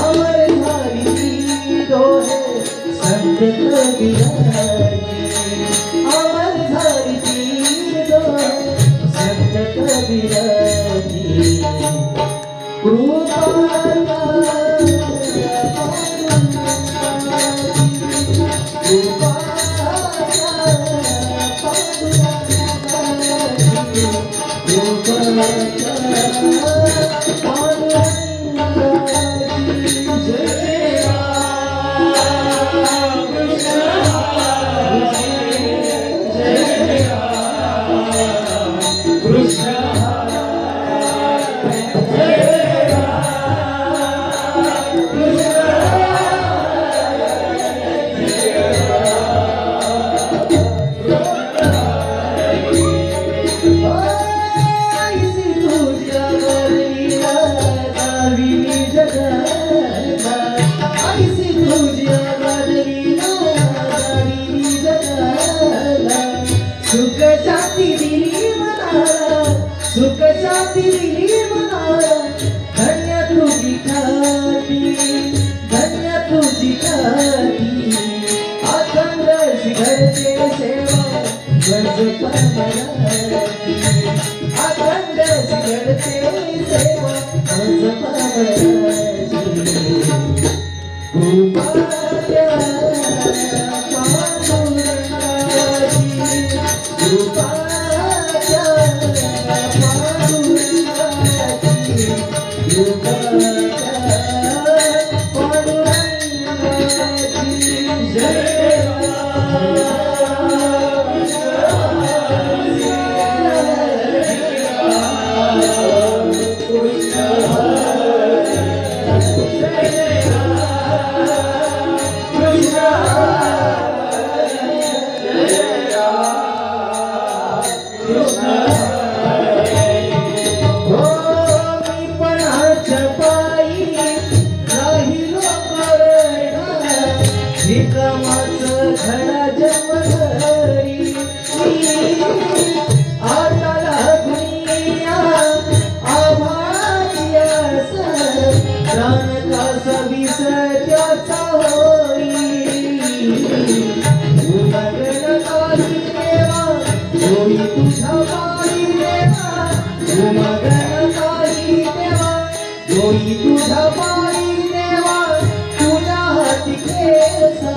আমার নারী দোহে संत कबीरा धन्य तुझी ख्याती अखंड शिखरचे सेवा गरज पामराची अखंड शिखरचे सेवा गरज पामराची करणार भिकामाचं खडा आता लागुनिया आभाळाची आस प्राण कासा होई उमगण देवा होई तुझ्या पाणी देवा काली देवा होई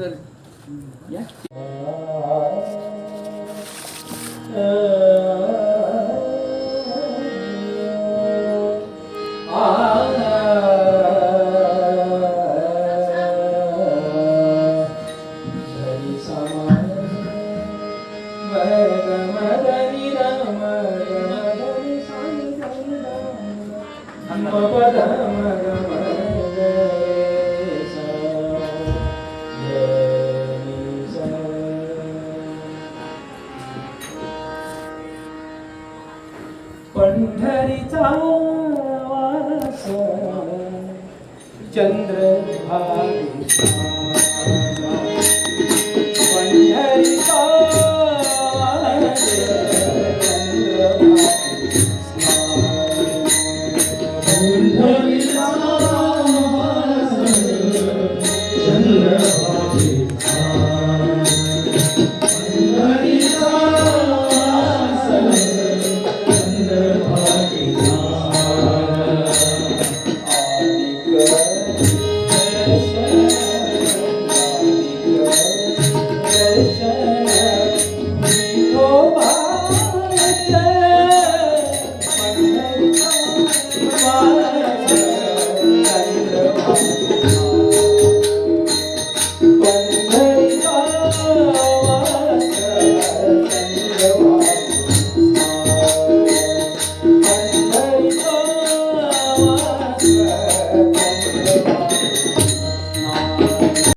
Yeah. पंढरीचा वास. चंद्र भा